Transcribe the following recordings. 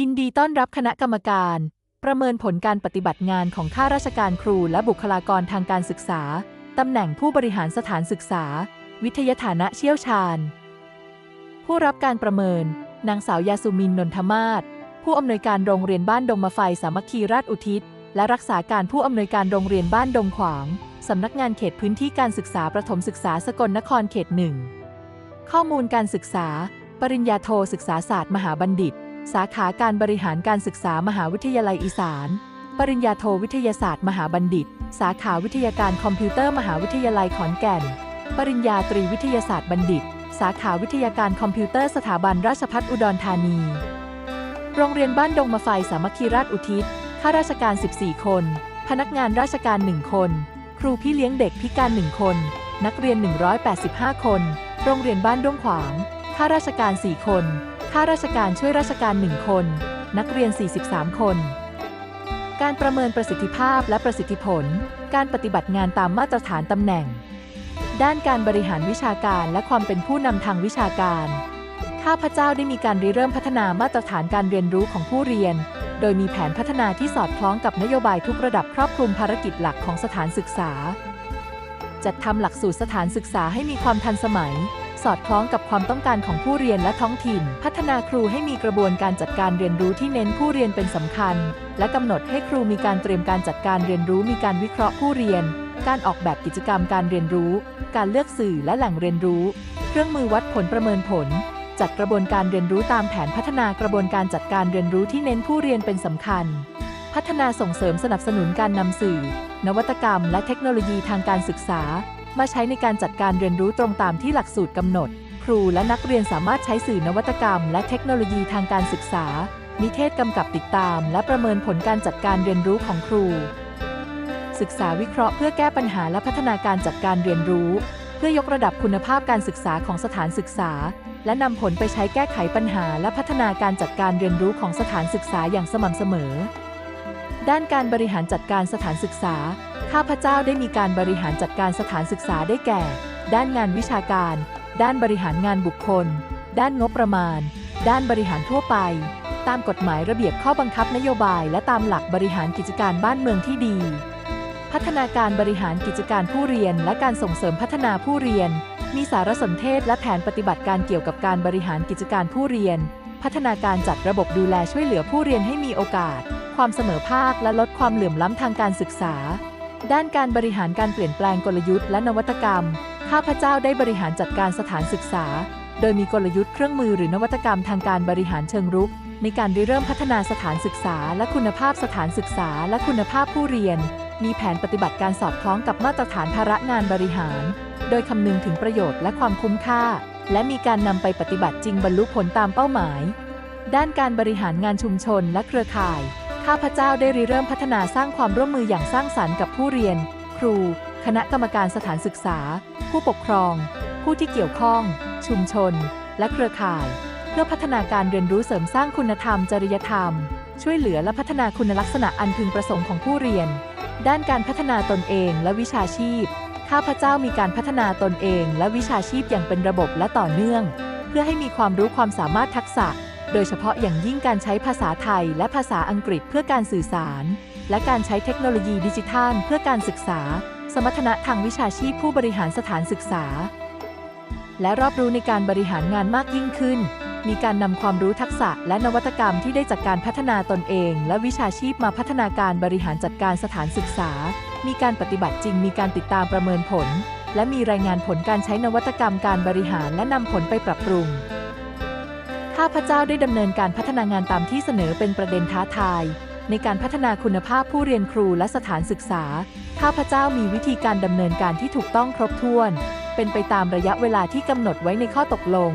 ยินดีต้อนรับคณะกรรมการ ประเมินผลการปฏิบัติงานของข้าราชการครูและบุคลากรทางการศึกษา ตำแหน่งผู้บริหารสถานศึกษา วิทยาฐานะเชี่ยวชาญ ผู้รับการประเมิน นางสาวยาสุมินนนทมาศผู้อำนวยการโรงเรียนบ้านดงมะไฟสามัคคีราชอุทิศ และรักษาการผู้อำนวยการโรงเรียนบ้านดงขวางสำนักงานเขตพื้นที่การศึกษาประถมศึกษาสกลนครเขตหนึ่งข้อมูลการศึกษา ปริญญาโทศึกษาศาสตร์มหาบัณฑิต สาขาการบริหารการศึกษามหาวิทยาลัยอีสาน ปริญญาโทวิทยาศาสตร์ มหาบัณฑิต สาขาวิทยาการคอมพิวเตอร์มหาวิทยาลัยขอนแก่น ปริญญาตรีวิทยาศาสตร์บัณฑิต สาขาวิทยาการคอมพิวเตอร์สถาบันราชภัฏอุดรธานี โรงเรียนบ้านดงมะไฟสามัคคีราชอุทิศ ข้าราชการ 14 คน พนักงานราชการ 1 คน ครูพี่เลี้ยงเด็กพิการ 1 คน นักเรียน 185 คน โรงเรียนบ้านด้วงขวาง ข้าราชการ 4 คน ข้าราชการช่วยราชการ 1 คน นักเรียน 43 คน การประเมินประสิทธิภาพและประสิทธิผล การปฏิบัติงานตามมาตรฐานตำแหน่ง ด้านการบริหารวิชาการและความเป็นผู้นำทางวิชาการ ข้าพเจ้าได้มีการริเริ่มพัฒนามาตรฐานการเรียนรู้ของผู้เรียน โดยมีแผนพัฒนาที่สอดคล้องกับนโยบายทุกระดับครอบคลุมภารกิจหลักของสถานศึกษา จัดทำหลักสูตรสถานศึกษาให้มีความทันสมัย สอดคล้องกับความต้องการของผู้เรียนและท้องถิ่น พัฒนาครูให้มีกระบวนการจัดการเรียนรู้ที่เน้นผู้เรียนเป็นสำคัญ และกำหนดให้ครูมีการเตรียมการจัดการเรียนรู้มีการวิเคราะห์ผู้เรียน การออกแบบกิจกรรมการเรียนรู้ การเลือกสื่อและแหล่งเรียนรู้ เครื่องมือวัดผลประเมินผล จัดกระบวนการเรียนรู้ตามแผนพัฒนากระบวนการจัดการเรียนรู้ที่เน้นผู้เรียนเป็นสำคัญ พัฒนาส่งเสริมสนับสนุนการนำสื่อ นวัตกรรม และเทคโนโลยีทางการศึกษา มาใช้ในการจัดการเรียนรู้ตรงตามที่หลักสูตรกำหนด ครูและนักเรียนสามารถใช้สื่อนวัตกรรม และเทคโนโลยีทางการศึกษา นิเทศกำกับติดตาม และประเมินผลการจัดการเรียนรู้ของครู ศึกษาวิเคราะห์เพื่อแก้ปัญหาและพัฒนาการจัดการเรียนรู้ เพื่อยกระดับคุณภาพการศึกษาของสถานศึกษา และนำผลไปใช้แก้ไขปัญหาและพัฒนาการจัดการเรียนรู้ของสถานศึกษาอย่างสม่ำเสมอ ด้านการบริหารจัดการสถานศึกษา ข้าพเจ้าได้มีการบริหารจัดการสถานศึกษาได้แก่ ด้านงานวิชาการ ด้านบริหารงานบุคคล ด้านงบประมาณ ด้านบริหารทั่วไป ตามกฎหมายระเบียบข้อบังคับนโยบาย และตามหลักบริหารกิจการบ้านเมืองที่ดี พัฒนาการบริหารกิจการผู้เรียน และการส่งเสริมพัฒนาผู้เรียน มีสารสนเทศและแผนปฏิบัติการเกี่ยวกับการบริหารกิจการผู้เรียน พัฒนาการจัดระบบดูแลช่วยเหลือผู้เรียนให้มีโอกาส ความเสมอภาคและลดความเหลื่อมล้ำทางการศึกษา ด้านการบริหารการเปลี่ยนแปลงกลยุทธ์และนวัตกรรม ข้าพเจ้าได้บริหารจัดการสถานศึกษา โดยมีกลยุทธ์เครื่องมือหรือนวัตกรรมทางการบริหารเชิงรุก ในการริเริ่มพัฒนาสถานศึกษา และคุณภาพสถานศึกษา และคุณภาพผู้เรียน มีแผนปฏิบัติการสอดคล้องกับมาตรฐานภาระงานบริหาร โดยคำนึงถึงประโยชน์และความคุ้มค่า และมีการนำไปปฏิบัติจริงบรรลุผลตามเป้าหมาย ด้านการบริหารงานชุมชนและเครือข่าย ข้าพเจ้าได้ริเริ่มพัฒนาสร้างความร่วมมืออย่างสร้างสรรค์กับผู้เรียน ครู คณะกรรมการสถานศึกษา ผู้ปกครอง ผู้ที่เกี่ยวข้อง ชุมชน และเครือข่าย เพื่อพัฒนาการเรียนรู้เสริมสร้างคุณธรรมจริยธรรม ช่วยเหลือและพัฒนาคุณลักษณะอันพึงประสงค์ของผู้เรียน ด้านการพัฒนาตนเองและวิชาชีพ ข้าพเจ้ามีการพัฒนาตนเองและวิชาชีพอย่างเป็นระบบและต่อเนื่อง เพื่อให้มีความรู้ความสามารถทักษะ โดยเฉพาะอย่างยิ่งการใช้ภาษาไทยและภาษาอังกฤษเพื่อการสื่อสาร และการใช้เทคโนโลยีดิจิทัลเพื่อการศึกษา สมรรถนะทางวิชาชีพผู้บริหารสถานศึกษา และรอบรู้ในการบริหารงานมากยิ่งขึ้น มีการนำความรู้ทักษะและนวัตกรรมที่ได้จากการพัฒนาตนเอง และวิชาชีพมาพัฒนาการบริหารจัดการสถานศึกษา มีการปฏิบัติจริง มีการติดตามประเมินผล และมีรายงานผลการใช้นวัตกรรมการบริหารและนำผลไปปรับปรุง ข้าพระเจ้าได้ดำเนินการพัฒนางานตามที่เสนอเป็นประเด็นท้าทาย ในการพัฒนาคุณภาพผู้เรียนครูและสถานศึกษาข้าพเจ้ามีวิธีการดำเนินการที่ถูกต้องครบถ้วน เป็นไปตามระยะเวลาที่กำหนดไว้ในข้อตกลง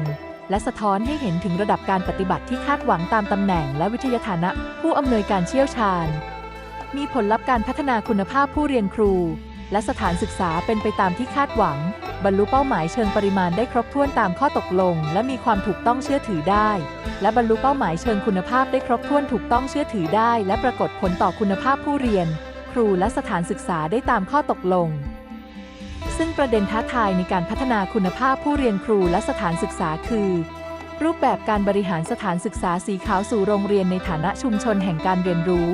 และสะท้อนให้เห็นถึงระดับการปฏิบัติที่คาดหวังตามตำแหน่งและวิทยาฐานะ ผู้อำนวยการเชี่ยวชาญ มีผลลัพธ์การพัฒนาคุณภาพผู้เรียนครู และสถานศึกษาเป็นไปตามที่คาดหวัง บรรลุเป้าหมายเชิงปริมาณได้ครบถ้วนตามข้อตกลง และมีความถูกต้องเชื่อถือได้ และบรรลุเป้าหมายเชิงคุณภาพได้ครบถ้วนถูกต้องเชื่อถือได้ และปรากฏผลต่อคุณภาพผู้เรียน ครูและสถานศึกษาได้ตามข้อตกลง ซึ่งประเด็นท้าทายในการพัฒนาคุณภาพผู้เรียนครูและสถานศึกษาคือรูปแบบการบริหารสถานศึกษาสีขาวสู่โรงเรียนในฐานะชุมชนแห่งการเรียนรู้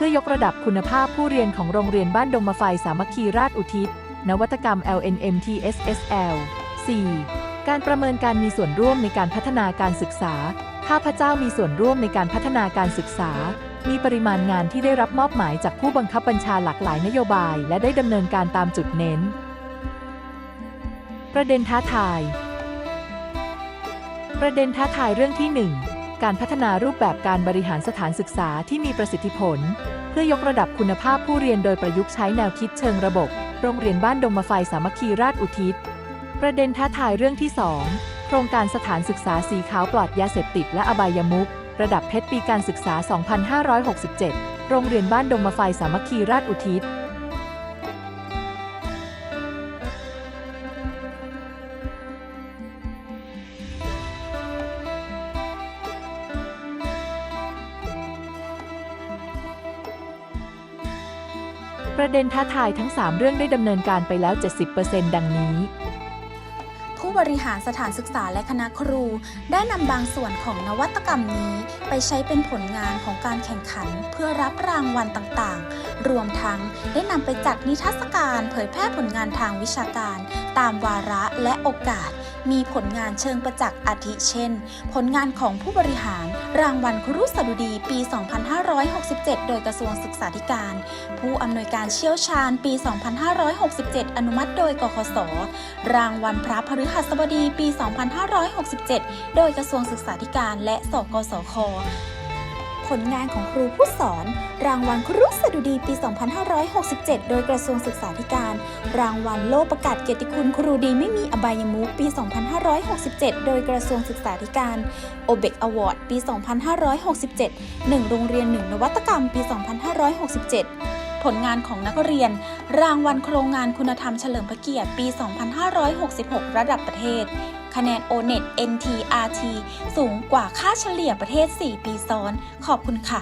พื่อยกระดับคุณภาพผู้เรียนของโรงเรียนบ้านดงมะไฟสามัคคีราชอุทิศ นวัตกรรม LNMTSSL 4. การประเมินการมีส่วนร่วมในการพัฒนาการศึกษา ข้าพเจ้ามีส่วนร่วมในการพัฒนาการศึกษา มีปริมาณงานที่ได้รับมอบหมายจากผู้บังคับบัญชาหลากหลายนโยบาย และได้ดำเนินการตามจุดเน้น ประเด็นท้าทาย ประเด็นท้าทายเรื่องที่ 1 การพัฒนารูปแบบการบริหารสถานศึกษาที่มีประสิทธิผล เพื่อยกระดับคุณภาพผู้เรียนโดยประยุกต์ใช้แนวคิดเชิงระบบ โรงเรียนบ้านดงมะไฟสามัคคีราชอุทิศ ประเด็นท้าทายเรื่องที่ 2 โครงการสถานศึกษาสีขาวปลอดยาเสพติดและอบายมุขระดับเพชรปีการศึกษา 2567 โรงเรียนบ้านดงมะไฟสามัคคีราชอุทิศ ประเด็นท้าทายทั้ง 3 เรื่องได้ดำเนินการไปแล้ว 70%ดังนี้ บริหารสถานศึกษาและคณะครู ได้นำบางส่วนของนวัตกรรมนี้ ไปใช้เป็นผลงานของการแข่งขันเพื่อรับรางวัลต่างๆ รวมทั้งได้นำไปจัดนิทรรศการเผยแพร่ผลงานทางวิชาการ ตามวาระและโอกาส มีผลงานเชิงประจักษ์อาทิเช่น ผลงานของผู้บริหาร รางวัลครุสดุดีปี 2567 โดยกระทรวงศึกษาธิการ ผู้อำนวยการเชี่ยวชาญปี 2567 อนุมัติโดยกคส รางวัลพระพฤหัสบดีปี 2567 โดยกระทรวงศึกษาธิการและสกสค ผลงานของครูผู้สอน รางวัลครุสดุดีปี 2567 โดยกระทรวงศึกษาธิการ รางวัลโลประกาศเกียรติคุณครูดีไม่มีอบายมุขปี 2567 โดยกระทรวงศึกษาธิการโอเบกอวอร์ดปี 2567 1 โรงเรียน 1 นวัตกรรมปี 2567 ผลงานของนักเรียน รางวัลโครงงานคุณธรรมเฉลิมพระเกียรติปี 2566 ระดับประเทศ คะแนน O-NET NTRT สูงกว่าค่าเฉลี่ยประเทศ 4 ปีซ้อน ขอบคุณค่ะ